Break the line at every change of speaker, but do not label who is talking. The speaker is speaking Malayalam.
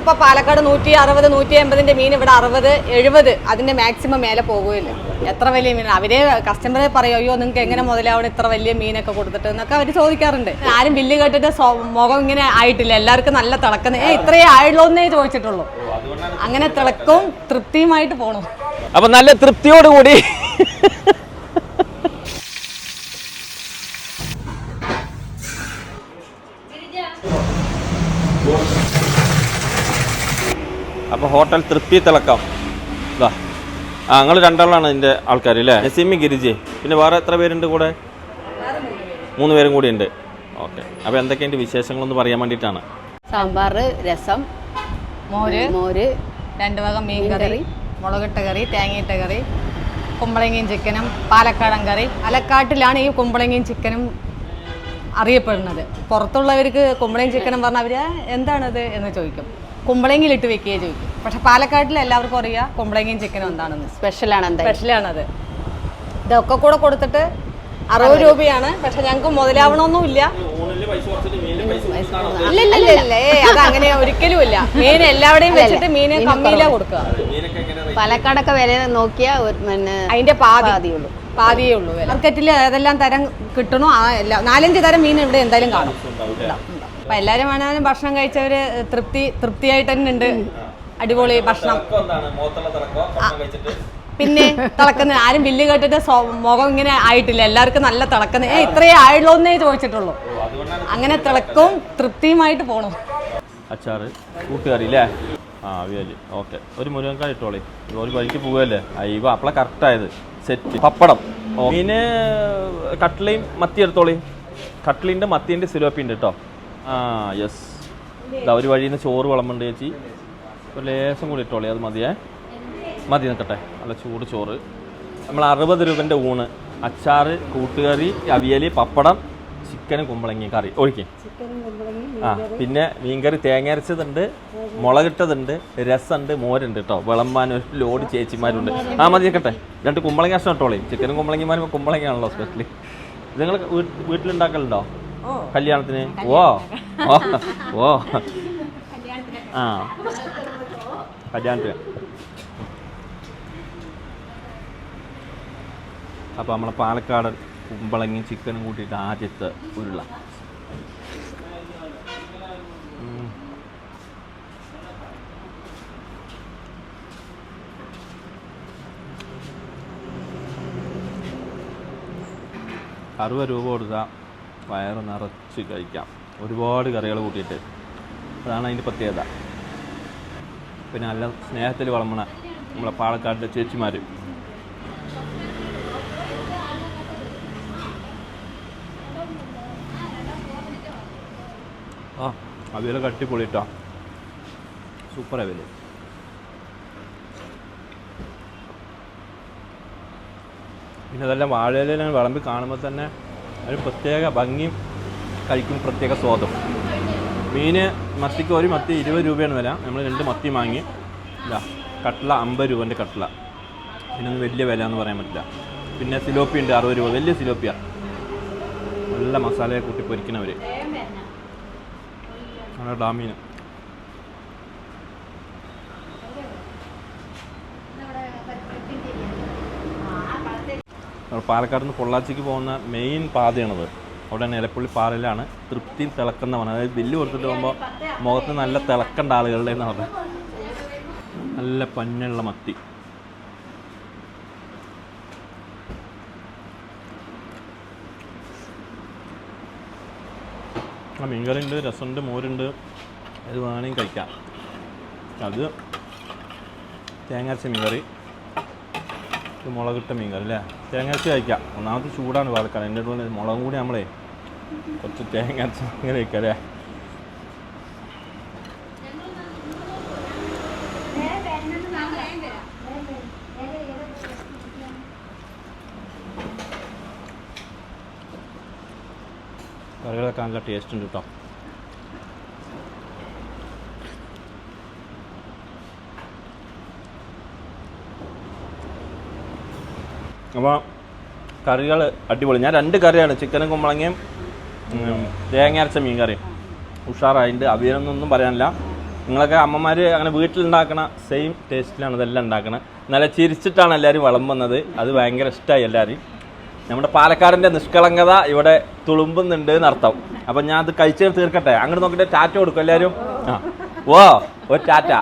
ഇപ്പൊ പാലക്കാട് നൂറ്റി അറുപത് നൂറ്റി അമ്പതിന്റെ മീൻ ഇവിടെ അറുപത് എഴുപത്. അതിന്റെ മാക്സിമം മേലെ പോകുമല്ലോ എത്ര വലിയ മീൻ അവർ കസ്റ്റമറെ പറയും അയ്യോ നിങ്ങൾക്ക് എങ്ങനെ മുതലാവണം ഇത്ര വലിയ മീനൊക്കെ കൊടുത്തിട്ട്? എന്നൊക്കെ അവർ ചോദിക്കാറുണ്ട്. ആരും ബില്ല് കേട്ടിട്ട് മുഖം ഇങ്ങനെ ആയിട്ടില്ല. എല്ലാവർക്കും നല്ല തിളക്കുന്ന ഏ ഇത്രയേ ആയുള്ളൂ എന്നേ ചോദിച്ചിട്ടുള്ളൂ. അങ്ങനെ തിളക്കവും തൃപ്തിയുമായിട്ട് പോണു.
അപ്പൊ നല്ല തൃപ്തിയോടുകൂടി അപ്പൊ ഹോട്ടൽ തൃപ്തി തിളക്കം. ഇതാ ആ നിങ്ങൾ രണ്ടാളാണ് ഇതിന്റെ ആൾക്കാർ അല്ലേ നസീമി ഗിരിജി പിന്നെ വേറെ എത്ര പേരുണ്ട് കൂടെ? മൂന്ന് പേരും കൂടി ഉണ്ട്. ഓക്കെ. അപ്പൊ എന്തൊക്കെയുണ്ട് വിശേഷങ്ങളൊന്ന് പറയാൻ വേണ്ടിയിട്ടാണ്?
സാമ്പാർ രസം
മോര്
മോര്
രണ്ട് വക മീൻ കറി മുളകിട്ട കറി തേങ്ങയിട്ട കറി കുമ്പളങ്ങയും ചിക്കനും പാലക്കാടൻ കറി. അലക്കാട്ടിലാണ് ഈ കുമ്പളങ്ങയും ചിക്കനും അറിയപ്പെടുന്നത്. പുറത്തുള്ളവർക്ക് കുമ്പളയും ചിക്കനും പറഞ്ഞാൽ അവർ എന്താണത്? എന്ന് ചോദിക്കും. കുമ്പളങ്ങിയിലിട്ട് വെക്കുകയെ ചോദിക്കും. പക്ഷെ പാലക്കാട്ടിൽ എല്ലാവർക്കും അറിയാം കുമ്പളങ്ങയും ചിക്കനും എന്താണെന്ന്.
സ്പെഷ്യലാണ് എന്തായാലും.
സ്പെഷ്യലാണത് ഇതൊക്കെ കൂടെ കൊടുത്തിട്ട് അറുപത് രൂപയാണ്. പക്ഷെ ഞങ്ങൾക്ക് മുതലാവണമൊന്നുമില്ല. ഇല്ല ഇല്ല ഇല്ല ഇല്ല ഏ അത് അങ്ങനെ ഒരിക്കലും ഇല്ല മീൻ എല്ലാവിടെയും വെച്ചിട്ട് മീൻ കമ്മിയിലാ കൊടുക്കുക.
പാലക്കാടൊക്കെ വില നോക്കിയാൽ പിന്നെ
അതിന്റെ പാതി.
പാതിയുള്ളൂ.
പാതിയേ ഉള്ളൂ മാർക്കറ്റിൽ ഏതെല്ലാം തരം കിട്ടണോ ആ എല്ലാം നാലഞ്ച് തരം മീൻ ഇവിടെ എന്തായാലും കാണും. അപ്പൊ എല്ലാരും വേണമെങ്കിലും ഭക്ഷണം കഴിച്ചവര് തൃപ്തി തൃപ്തിയായിട്ട് തന്നെ ഉണ്ട്. അടിപൊളി ഭക്ഷണം. പിന്നെ തിളക്കുന്ന ആരും ബില്ല് കേട്ടിട്ട് മുഖം ഇങ്ങനെ ആയിട്ടില്ല. എല്ലാവർക്കും നല്ല തിളക്കുന്ന ഏ ഇത്രയേ ആയുള്ളൂ എന്നേ ചോദിച്ചിട്ടുള്ളൂ. അങ്ങനെ തിളക്കവും തൃപ്തിയുമായിട്ട് പോണു.
അച്ചാറ് കൂട്ടുകറി അല്ലേ ആ അവിയൽ. ഓക്കെ. ഒരു മുരുകൻകായ ഇട്ടോളി. ഒരു വഴിക്ക് പോവല്ലേ അയ്യോ അപ്പള കറക്റ്റായത് സെറ്റ് പപ്പടം. മീന് കട്ട്ലയും മത്തി എടുത്തോളി. കട്ട്ലിന്റെ മത്തിന്റെ സിലോപ്പിന്റെ കേട്ടോ ആ യെസ് ഇതാ ഒരു വഴിയിൽ നിന്ന് ചോറ് വിളമ്പുണ്ട് ചേച്ചി. ഒരു ലേശം കൂടി ഇട്ടോളി അത് മതിയേ. മതി നിൽക്കട്ടെ. നല്ല ചൂട് ചോറ്. നമ്മൾ അറുപത് രൂപന്റെ ഊണ്. അച്ചാറ് കൂട്ടുകറി അവിയൽ പപ്പടം ചിക്കനും കുമ്പളങ്ങി കറി. ഒഴിക്കേ. ആ പിന്നെ മീൻകറി തേങ്ങ അരച്ചതുണ്ട് മുളകിട്ടതുണ്ട് രസമുണ്ട് മോരുണ്ട് കേട്ടോ വിളമ്പാൻ ഒരു ലോഡ് ചേച്ചിമാരുണ്ട്. ആ മതി നിൽക്കട്ടെ. രണ്ട് കുമ്പളങ്ങ അഷ്ടം ഇട്ടോളി ചിക്കനും കുമ്പളങ്ങിമാരും കുമ്പളങ്ങയാണല്ലോ സ്പെഷ്യലി നിങ്ങൾ വീട്ടിലുണ്ടാക്കലുണ്ടോ? കല്യാണത്തിന്? ഓ ഓ ഓ ആ. കല്യാണത്തിന്. അപ്പോൾ നമ്മളെ പാലക്കാട് കുമ്പളങ്ങി ചിക്കനും കൂട്ടിയിട്ട് ആദ്യത്തെ ഉരുള. അറുപത് രൂപ കൊടുത്താൽ വയറ് നിറച്ച് കഴിക്കാം. ഒരുപാട് കറികൾ കൂട്ടിയിട്ട്. അതാണ് അതിന്റെ പ്രത്യേകത. പിന്നെ നല്ല സ്നേഹത്തിൽ വളമണ നമ്മളെ പാലക്കാടിന്റെ ചേച്ചിമാർ ആ അവിയലൊക്കെ കട്ടിപ്പൊളിട്ടോ കേട്ടോ സൂപ്പർ അവിയൽ പിന്നെ അതെല്ലാം വാഴയിലാണ് വിളമ്പി കാണുമ്പോൾ തന്നെ ഒരു പ്രത്യേക ഭംഗിയും കഴിക്കും പ്രത്യേക സ്വാദും. മീന് മത്തിക്ക് ഒരു മത്തി ഇരുപത് രൂപയാണ് വില. നമ്മൾ രണ്ട് മത്തി വാങ്ങി. ഇല്ല കട്ട്ള അമ്പത് രൂപന്റെ കട്ട്ള. ഇതിനൊന്നും വലിയ വില എന്ന് പറയാൻ പറ്റില്ല. പിന്നെ സിലോപ്പി ഉണ്ട് അറുപത് രൂപ. വലിയ സിലോപ്പിയ. നല്ല മസാലയെ കൂട്ടി പൊരിക്കണവർ നമ്മുടെ ഡാമീന് പാലക്കാട് നിന്ന് പൊള്ളാച്ചിക്ക് പോകുന്ന മെയിൻ പാതയാണത്. അവിടെ നിലപ്പുള്ളി പാറയിലാണ് തൃപ്തി തിളക്കുന്നവണ് അതായത് ബില്ല് കൊടുത്തിട്ട് പോകുമ്പോൾ മുഖത്ത് നല്ല തിളക്കേണ്ട ആളുകളുടെ എന്ന് പറഞ്ഞത് നല്ല പഞ്ഞുള്ള മത്തി. ആ മീൻകറി ഉണ്ട് രസമുണ്ട് മോരുണ്ട്. അത് വേണമെങ്കിൽ കഴിക്കാം. അത് തേങ്ങ അരച്ച മീൻകറി. മുളകിട്ട മീൻ അല്ലേ? തേങ്ങ അരച്ച് കഴിക്കാം. ഒന്നാമത്തെ ചൂടാണ് പാലക്കാട് എന്റെ അടുത്ത് മുളകും കൂടി നമ്മളെ കുറച്ച് തേങ്ങ അരച്ച് ഇങ്ങനെ കഴിക്കാം അല്ലേ? കറികളൊക്കെ നല്ല ടേസ്റ്റ് ഉണ്ട് കേട്ടോ അപ്പോൾ കറികൾ അടിപൊളി. ഞാൻ രണ്ട് കറിയാണ്. ചിക്കനും കുമ്പളങ്ങയും തേങ്ങയരച്ച മീൻ കറിയും ഉഷാറായിട്ടുണ്ട് അവിയലൊന്നും പറയാനില്ല. നിങ്ങളൊക്കെ അമ്മമാർ അങ്ങനെ വീട്ടിലുണ്ടാക്കണ സെയിം ടേസ്റ്റിലാണ് ഇതെല്ലാം ഉണ്ടാക്കണത് നല്ല ചിരിച്ചിട്ടാണ് എല്ലാവരും വിളമ്പുന്നത്. അത് ഭയങ്കര ഇഷ്ടമായി എല്ലാവരും നമ്മുടെ പാലക്കാടിന്റെ നിഷ്കളങ്കത ഇവിടെ തുളുമ്പുന്നുണ്ട് എന്നർത്ഥം. അപ്പം ഞാൻ അത് കഴിച്ച് തീർക്കട്ടെ. അങ്ങോട്ട് നോക്കിയിട്ട് ടാറ്റ കൊടുക്കും എല്ലാവരും ആ. ഓ ഒരു ടാറ്റ.